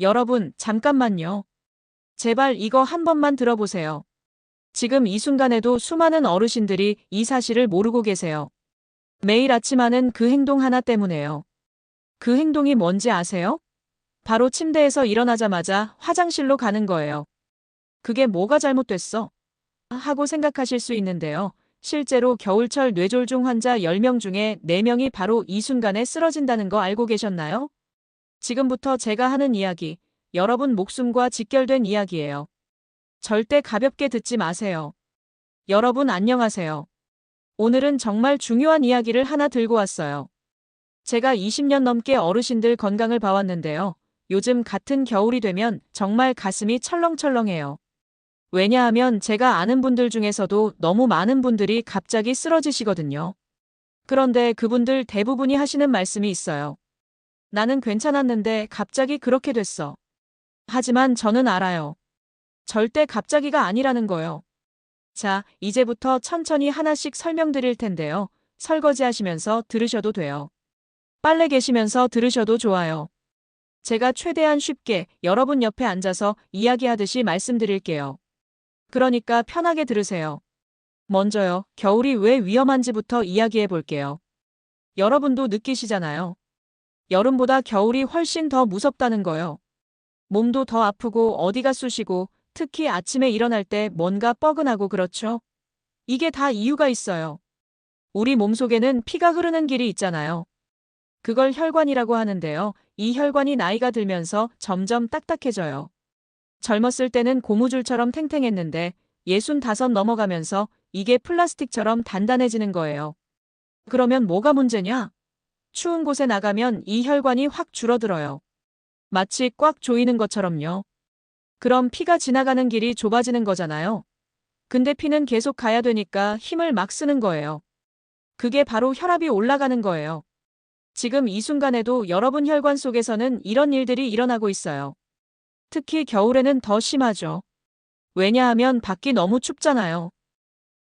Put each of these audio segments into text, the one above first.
여러분, 잠깐만요. 제발 이거 한 번만 들어보세요. 지금 이 순간에도 수많은 어르신들이 이 사실을 모르고 계세요. 매일 아침 하는 그 행동 하나 때문에요. 그 행동이 뭔지 아세요? 바로 침대에서 일어나자마자 화장실로 가는 거예요. 그게 뭐가 잘못됐어? 하고 생각하실 수 있는데요. 실제로 겨울철 뇌졸중 환자 10명 중에 4명이 바로 이 순간에 쓰러진다는 거 알고 계셨나요? 지금부터 제가 하는 이야기, 여러분 목숨과 직결된 이야기예요. 절대 가볍게 듣지 마세요. 여러분 안녕하세요. 오늘은 정말 중요한 이야기를 하나 들고 왔어요. 제가 20년 넘게 어르신들 건강을 봐왔는데요. 요즘 같은 겨울이 되면 정말 가슴이 철렁철렁해요. 왜냐하면 제가 아는 분들 중에서도 너무 많은 분들이 갑자기 쓰러지시거든요. 그런데 그분들 대부분이 하시는 말씀이 있어요. 나는 괜찮았는데 갑자기 그렇게 됐어. 하지만 저는 알아요. 절대 갑자기가 아니라는 거요. 자, 이제부터 천천히 하나씩 설명드릴 텐데요. 설거지 하시면서 들으셔도 돼요. 빨래 계시면서 들으셔도 좋아요. 제가 최대한 쉽게 여러분 옆에 앉아서 이야기하듯이 말씀드릴게요. 그러니까 편하게 들으세요. 먼저요, 겨울이 왜 위험한지부터 이야기해 볼게요. 여러분도 느끼시잖아요. 여름보다 겨울이 훨씬 더 무섭다는 거요. 몸도 더 아프고 어디가 쑤시고 특히 아침에 일어날 때 뭔가 뻐근하고 그렇죠? 이게 다 이유가 있어요. 우리 몸속에는 피가 흐르는 길이 있잖아요. 그걸 혈관이라고 하는데요. 이 혈관이 나이가 들면서 점점 딱딱해져요. 젊었을 때는 고무줄처럼 탱탱했는데 예순 다섯 넘어가면서 이게 플라스틱처럼 단단해지는 거예요. 그러면 뭐가 문제냐? 추운 곳에 나가면 이 혈관이 확 줄어들어요. 마치 꽉 조이는 것처럼요. 그럼 피가 지나가는 길이 좁아지는 거잖아요. 근데 피는 계속 가야 되니까 힘을 막 쓰는 거예요. 그게 바로 혈압이 올라가는 거예요. 지금 이 순간에도 여러분 혈관 속에서는 이런 일들이 일어나고 있어요. 특히 겨울에는 더 심하죠. 왜냐하면 밖이 너무 춥잖아요.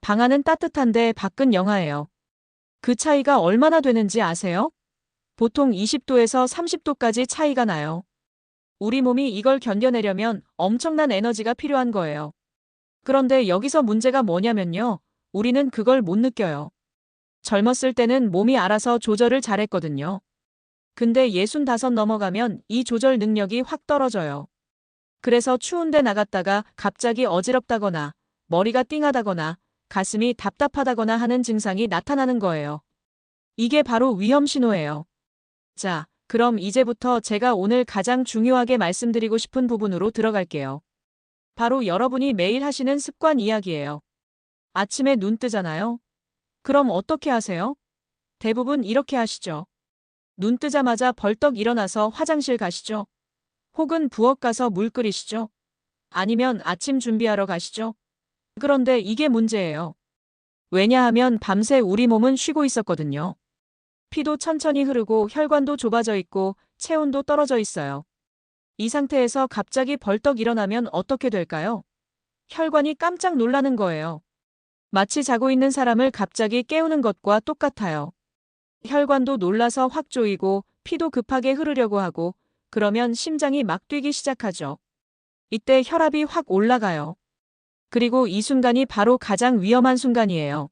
방 안은 따뜻한데 밖은 영하예요. 그 차이가 얼마나 되는지 아세요? 보통 20도에서 30도까지 차이가 나요. 우리 몸이 이걸 견뎌내려면 엄청난 에너지가 필요한 거예요. 그런데 여기서 문제가 뭐냐면요. 우리는 그걸 못 느껴요. 젊었을 때는 몸이 알아서 조절을 잘했거든요. 근데 65 넘어가면 이 조절 능력이 확 떨어져요. 그래서 추운데 나갔다가 갑자기 어지럽다거나 머리가 띵하다거나 가슴이 답답하다거나 하는 증상이 나타나는 거예요. 이게 바로 위험 신호예요. 자, 그럼 이제부터 제가 오늘 가장 중요하게 말씀드리고 싶은 부분으로 들어갈게요. 바로 여러분이 매일 하시는 습관 이야기예요. 아침에 눈 뜨잖아요. 그럼 어떻게 하세요? 대부분 이렇게 하시죠. 눈 뜨자마자 벌떡 일어나서 화장실 가시죠. 혹은 부엌 가서 물 끓이시죠. 아니면 아침 준비하러 가시죠. 그런데 이게 문제예요. 왜냐하면 밤새 우리 몸은 쉬고 있었거든요. 피도 천천히 흐르고 혈관도 좁아져 있고 체온도 떨어져 있어요. 이 상태에서 갑자기 벌떡 일어나면 어떻게 될까요? 혈관이 깜짝 놀라는 거예요. 마치 자고 있는 사람을 갑자기 깨우는 것과 똑같아요. 혈관도 놀라서 확 조이고 피도 급하게 흐르려고 하고 그러면 심장이 막 뛰기 시작하죠. 이때 혈압이 확 올라가요. 그리고 이 순간이 바로 가장 위험한 순간이에요.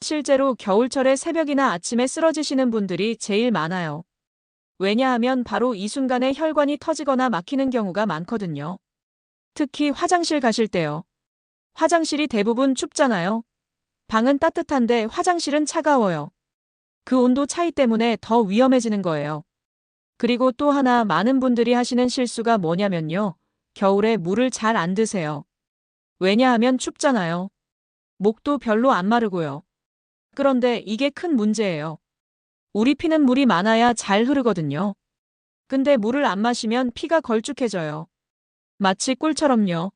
실제로 겨울철에 새벽이나 아침에 쓰러지시는 분들이 제일 많아요. 왜냐하면 바로 이 순간에 혈관이 터지거나 막히는 경우가 많거든요. 특히 화장실 가실 때요. 화장실이 대부분 춥잖아요. 방은 따뜻한데 화장실은 차가워요. 그 온도 차이 때문에 더 위험해지는 거예요. 그리고 또 하나 많은 분들이 하시는 실수가 뭐냐면요. 겨울에 물을 잘 안 드세요. 왜냐하면 춥잖아요. 목도 별로 안 마르고요. 그런데 이게 큰 문제예요. 우리 피는 물이 많아야 잘 흐르거든요. 근데 물을 안 마시면 피가 걸쭉해져요. 마치 꿀처럼요.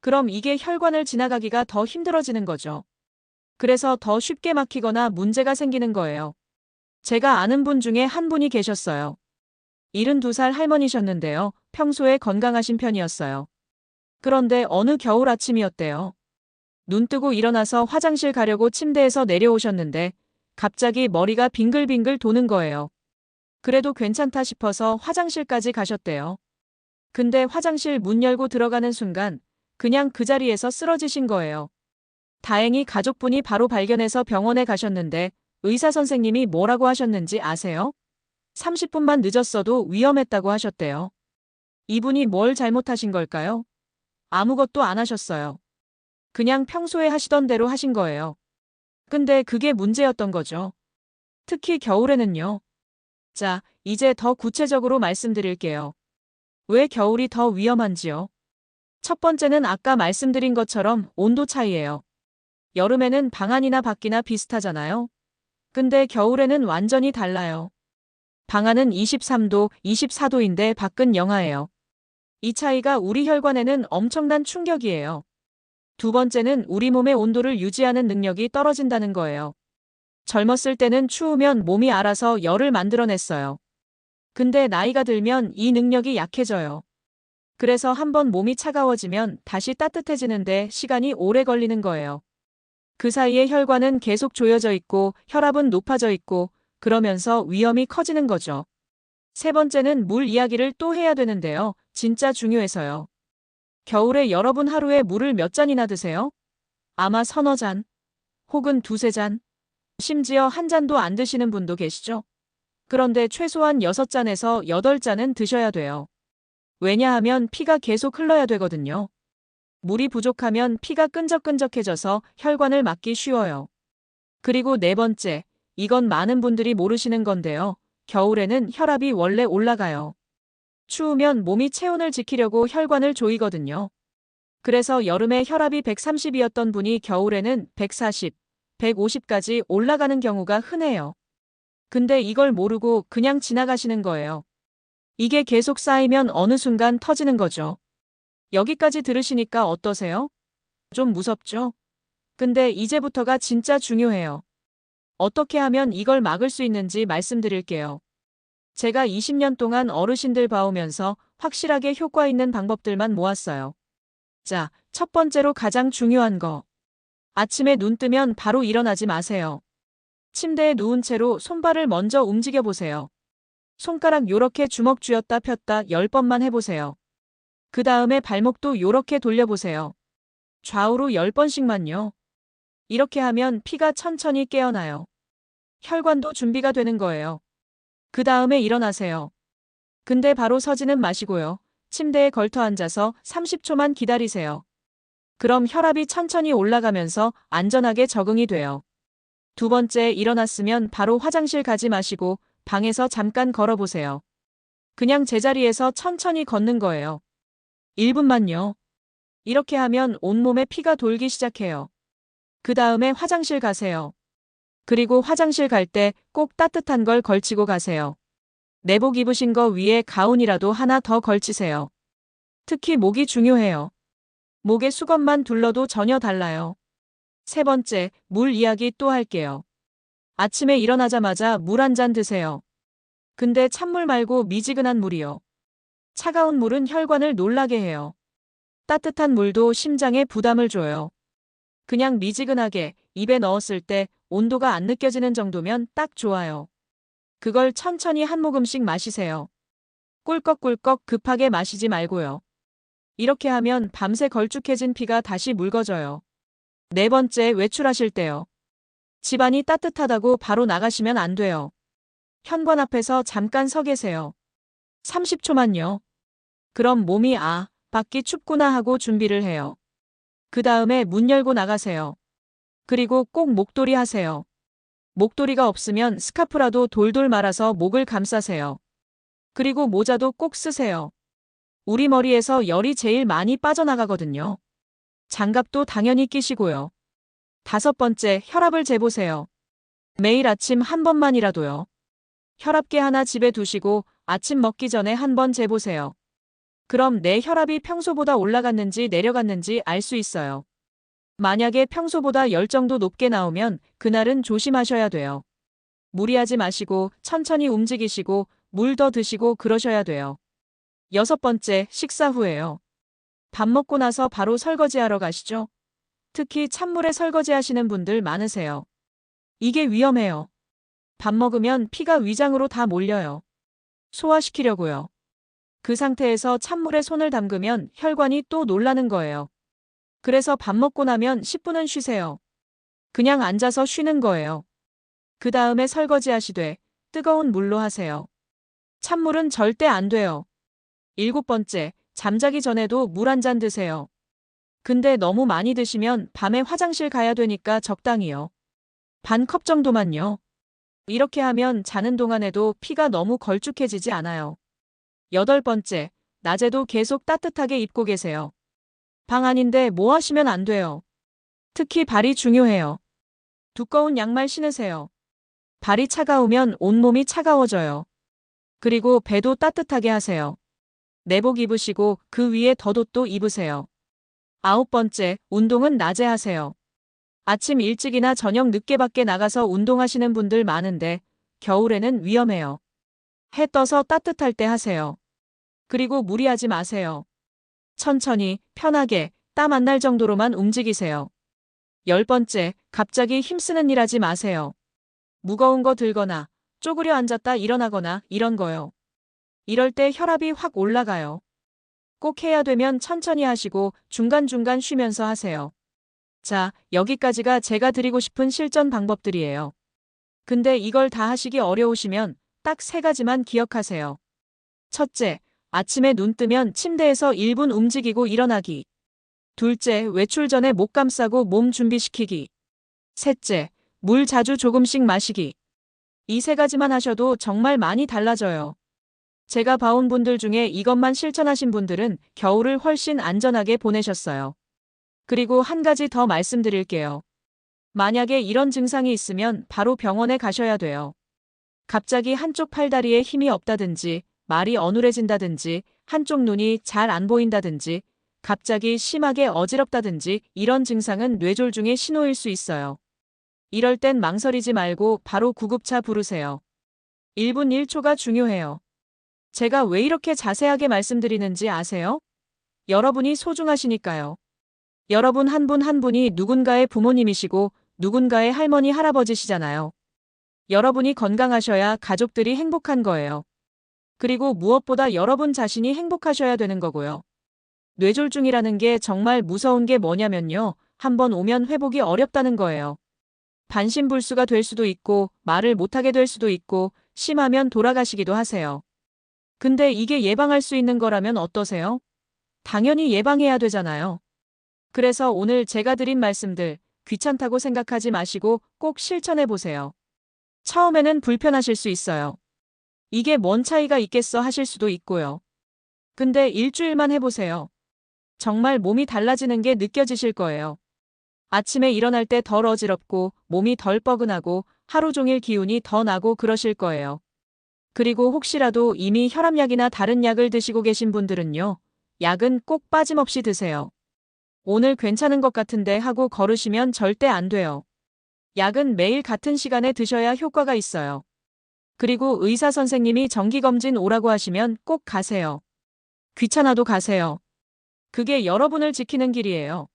그럼 이게 혈관을 지나가기가 더 힘들어지는 거죠. 그래서 더 쉽게 막히거나 문제가 생기는 거예요. 제가 아는 분 중에 한 분이 계셨어요. 72살 할머니셨는데요. 평소에 건강하신 편이었어요. 그런데 어느 겨울 아침이었대요. 눈 뜨고 일어나서 화장실 가려고 침대에서 내려오셨는데 갑자기 머리가 빙글빙글 도는 거예요. 그래도 괜찮다 싶어서 화장실까지 가셨대요. 근데 화장실 문 열고 들어가는 순간 그냥 그 자리에서 쓰러지신 거예요. 다행히 가족분이 바로 발견해서 병원에 가셨는데 의사 선생님이 뭐라고 하셨는지 아세요? 30분만 늦었어도 위험했다고 하셨대요. 이분이 뭘 잘못하신 걸까요? 아무것도 안 하셨어요. 그냥 평소에 하시던 대로 하신 거예요. 근데 그게 문제였던 거죠. 특히 겨울에는요. 자, 이제 더 구체적으로 말씀드릴게요. 왜 겨울이 더 위험한지요? 첫 번째는 아까 말씀드린 것처럼 온도 차이예요. 여름에는 방 안이나 밖이나 비슷하잖아요. 근데 겨울에는 완전히 달라요. 방 안은 23도, 24도인데 밖은 영하예요. 이 차이가 우리 혈관에는 엄청난 충격이에요. 두 번째는 우리 몸의 온도를 유지하는 능력이 떨어진다는 거예요. 젊었을 때는 추우면 몸이 알아서 열을 만들어냈어요. 근데 나이가 들면 이 능력이 약해져요. 그래서 한번 몸이 차가워지면 다시 따뜻해지는데 시간이 오래 걸리는 거예요. 그 사이에 혈관은 계속 조여져 있고 혈압은 높아져 있고 그러면서 위험이 커지는 거죠. 세 번째는 물 이야기를 또 해야 되는데요. 진짜 중요해서요. 겨울에 여러분 하루에 물을 몇 잔이나 드세요? 아마 서너 잔, 혹은 두세 잔, 심지어 한 잔도 안 드시는 분도 계시죠? 그런데 최소한 6잔에서 8잔은 드셔야 돼요. 왜냐하면 피가 계속 흘러야 되거든요. 물이 부족하면 피가 끈적끈적해져서 혈관을 막기 쉬워요. 그리고 네 번째, 이건 많은 분들이 모르시는 건데요. 겨울에는 혈압이 원래 올라가요. 추우면 몸이 체온을 지키려고 혈관을 조이거든요. 그래서 여름에 혈압이 130이었던 분이 겨울에는 140, 150까지 올라가는 경우가 흔해요. 근데 이걸 모르고 그냥 지나가시는 거예요. 이게 계속 쌓이면 어느 순간 터지는 거죠. 여기까지 들으시니까 어떠세요? 좀 무섭죠? 근데 이제부터가 진짜 중요해요. 어떻게 하면 이걸 막을 수 있는지 말씀드릴게요. 제가 20년 동안 어르신들 봐오면서 확실하게 효과 있는 방법들만 모았어요. 자, 첫 번째로 가장 중요한 거. 아침에 눈 뜨면 바로 일어나지 마세요. 침대에 누운 채로 손발을 먼저 움직여 보세요. 손가락 요렇게 주먹 쥐었다 폈다 10번만 해보세요. 그 다음에 발목도 요렇게 돌려보세요. 좌우로 10번씩만요. 이렇게 하면 피가 천천히 깨어나요. 혈관도 준비가 되는 거예요. 그 다음에 일어나세요. 근데 바로 서지는 마시고요. 침대에 걸터 앉아서 30초만 기다리세요. 그럼 혈압이 천천히 올라가면서 안전하게 적응이 돼요. 두 번째 일어났으면 바로 화장실 가지 마시고 방에서 잠깐 걸어보세요. 그냥 제자리에서 천천히 걷는 거예요. 1분만요. 이렇게 하면 온몸에 피가 돌기 시작해요. 그 다음에 화장실 가세요. 그리고 화장실 갈 때 꼭 따뜻한 걸 걸치고 가세요. 내복 입으신 거 위에 가운이라도 하나 더 걸치세요. 특히 목이 중요해요. 목에 수건만 둘러도 전혀 달라요. 세 번째, 물 이야기 또 할게요. 아침에 일어나자마자 물 한 잔 드세요. 근데 찬물 말고 미지근한 물이요. 차가운 물은 혈관을 놀라게 해요. 따뜻한 물도 심장에 부담을 줘요. 그냥 미지근하게 입에 넣었을 때 온도가 안 느껴지는 정도면 딱 좋아요. 그걸 천천히 한 모금씩 마시세요. 꿀꺽꿀꺽 급하게 마시지 말고요. 이렇게 하면 밤새 걸쭉해진 피가 다시 묽어져요. 네 번째 외출하실 때요. 집안이 따뜻하다고 바로 나가시면 안 돼요. 현관 앞에서 잠깐 서 계세요. 30초만요. 그럼 몸이 아, 밖이 춥구나 하고 준비를 해요. 그 다음에 문 열고 나가세요. 그리고 꼭 목도리 하세요. 목도리가 없으면 스카프라도 돌돌 말아서 목을 감싸세요. 그리고 모자도 꼭 쓰세요. 우리 머리에서 열이 제일 많이 빠져나가거든요. 장갑도 당연히 끼시고요. 다섯 번째, 혈압을 재보세요. 매일 아침 한 번만이라도요. 혈압계 하나 집에 두시고 아침 먹기 전에 한 번 재보세요. 그럼 내 혈압이 평소보다 올라갔는지 내려갔는지 알 수 있어요. 만약에 평소보다 열 정도 높게 나오면 그날은 조심하셔야 돼요. 무리하지 마시고 천천히 움직이시고 물 더 드시고 그러셔야 돼요. 여섯 번째, 식사 후에요. 밥 먹고 나서 바로 설거지하러 가시죠. 특히 찬물에 설거지 하시는 분들 많으세요. 이게 위험해요. 밥 먹으면 피가 위장으로 다 몰려요. 소화시키려고요. 그 상태에서 찬물에 손을 담그면 혈관이 또 놀라는 거예요. 그래서 밥 먹고 나면 10분은 쉬세요. 그냥 앉아서 쉬는 거예요. 그 다음에 설거지 하시되 뜨거운 물로 하세요. 찬물은 절대 안 돼요. 일곱 번째, 잠자기 전에도 물 한 잔 드세요. 근데 너무 많이 드시면 밤에 화장실 가야 되니까 적당히요. 반 컵 정도만요. 이렇게 하면 자는 동안에도 피가 너무 걸쭉해지지 않아요. 여덟 번째, 낮에도 계속 따뜻하게 입고 계세요. 방 안인데 뭐 하시면 안 돼요. 특히 발이 중요해요. 두꺼운 양말 신으세요. 발이 차가우면 온몸이 차가워져요. 그리고 배도 따뜻하게 하세요. 내복 입으시고 그 위에 덧옷도 입으세요. 아홉 번째, 운동은 낮에 하세요. 아침 일찍이나 저녁 늦게 밖에 나가서 운동하시는 분들 많은데 겨울에는 위험해요. 해 떠서 따뜻할 때 하세요. 그리고 무리하지 마세요. 천천히, 편하게, 땀 안 날 정도로만 움직이세요. 열 번째, 갑자기 힘쓰는 일 하지 마세요. 무거운 거 들거나, 쪼그려 앉았다 일어나거나 이런 거요. 이럴 때 혈압이 확 올라가요. 꼭 해야 되면 천천히 하시고 중간중간 쉬면서 하세요. 자, 여기까지가 제가 드리고 싶은 실전 방법들이에요. 근데 이걸 다 하시기 어려우시면 딱 세 가지만 기억하세요. 첫째, 아침에 눈 뜨면 침대에서 1분 움직이고 일어나기. 둘째, 외출 전에 목 감싸고 몸 준비시키기. 셋째, 물 자주 조금씩 마시기. 이 세 가지만 하셔도 정말 많이 달라져요. 제가 봐온 분들 중에 이것만 실천하신 분들은 겨울을 훨씬 안전하게 보내셨어요. 그리고 한 가지 더 말씀드릴게요. 만약에 이런 증상이 있으면 바로 병원에 가셔야 돼요. 갑자기 한쪽 팔다리에 힘이 없다든지, 말이 어눌해진다든지, 한쪽 눈이 잘 안 보인다든지, 갑자기 심하게 어지럽다든지 이런 증상은 뇌졸 중의 신호일 수 있어요. 이럴 땐 망설이지 말고 바로 구급차 부르세요. 1분 1초가 중요해요. 제가 왜 이렇게 자세하게 말씀드리는지 아세요? 여러분이 소중하시니까요. 여러분 한 분한 분이 누군가의 부모님이시고 누군가의 할머니 할아버지시잖아요. 여러분이 건강하셔야 가족들이 행복한 거예요. 그리고 무엇보다 여러분 자신이 행복하셔야 되는 거고요. 뇌졸중이라는 게 정말 무서운 게 뭐냐면요. 한번 오면 회복이 어렵다는 거예요. 반신불수가 될 수도 있고 말을 못하게 될 수도 있고 심하면 돌아가시기도 하세요. 근데 이게 예방할 수 있는 거라면 어떠세요? 당연히 예방해야 되잖아요. 그래서 오늘 제가 드린 말씀들 귀찮다고 생각하지 마시고 꼭 실천해 보세요. 처음에는 불편하실 수 있어요. 이게 뭔 차이가 있겠어 하실 수도 있고요. 근데 일주일만 해보세요. 정말 몸이 달라지는 게 느껴지실 거예요. 아침에 일어날 때 덜 어지럽고 몸이 덜 뻐근하고 하루 종일 기운이 더 나고 그러실 거예요. 그리고 혹시라도 이미 혈압약이나 다른 약을 드시고 계신 분들은요. 약은 꼭 빠짐없이 드세요. 오늘 괜찮은 것 같은데 하고 걸으시면 절대 안 돼요. 약은 매일 같은 시간에 드셔야 효과가 있어요. 그리고 의사 선생님이 정기검진 오라고 하시면 꼭 가세요. 귀찮아도 가세요. 그게 여러분을 지키는 길이에요.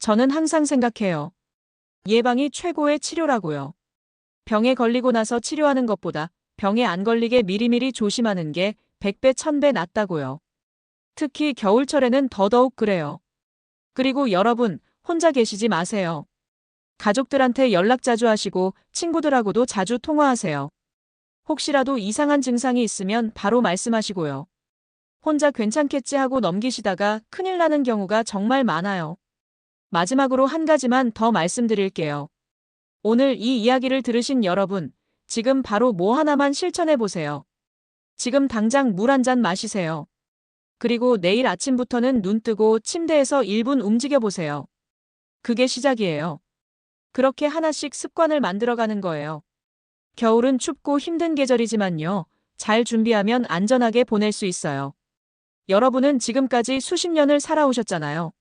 저는 항상 생각해요. 예방이 최고의 치료라고요. 병에 걸리고 나서 치료하는 것보다 병에 안 걸리게 미리미리 조심하는 게 100배, 1000배 낫다고요. 특히 겨울철에는 더더욱 그래요. 그리고 여러분, 혼자 계시지 마세요. 가족들한테 연락 자주 하시고 친구들하고도 자주 통화하세요. 혹시라도 이상한 증상이 있으면 바로 말씀하시고요. 혼자 괜찮겠지 하고 넘기시다가 큰일 나는 경우가 정말 많아요. 마지막으로 한 가지만 더 말씀드릴게요. 오늘 이 이야기를 들으신 여러분, 지금 바로 뭐 하나만 실천해 보세요. 지금 당장 물 한 잔 마시세요. 그리고 내일 아침부터는 눈 뜨고 침대에서 1분 움직여 보세요. 그게 시작이에요. 그렇게 하나씩 습관을 만들어가는 거예요. 겨울은 춥고 힘든 계절이지만요. 잘 준비하면 안전하게 보낼 수 있어요. 여러분은 지금까지 수십 년을 살아오셨잖아요.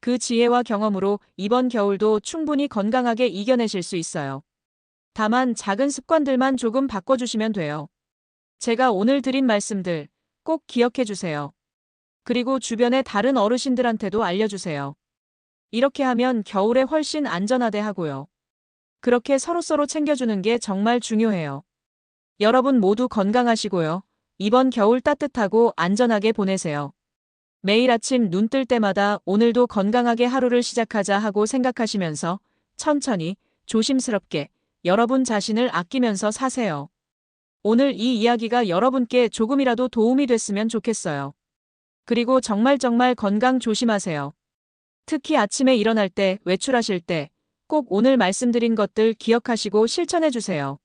그 지혜와 경험으로 이번 겨울도 충분히 건강하게 이겨내실 수 있어요. 다만 작은 습관들만 조금 바꿔주시면 돼요. 제가 오늘 드린 말씀들 꼭 기억해 주세요. 그리고 주변의 다른 어르신들한테도 알려주세요. 이렇게 하면 겨울에 훨씬 안전하대 하고요. 그렇게 서로서로 챙겨주는 게 정말 중요해요. 여러분 모두 건강하시고요. 이번 겨울 따뜻하고 안전하게 보내세요. 매일 아침 눈 뜰 때마다 오늘도 건강하게 하루를 시작하자 하고 생각하시면서 천천히 조심스럽게 여러분 자신을 아끼면서 사세요. 오늘 이 이야기가 여러분께 조금이라도 도움이 됐으면 좋겠어요. 그리고 정말 정말 건강 조심하세요. 특히 아침에 일어날 때, 외출하실 때, 꼭 오늘 말씀드린 것들 기억하시고 실천해 주세요.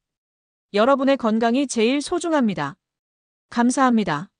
여러분의 건강이 제일 소중합니다. 감사합니다.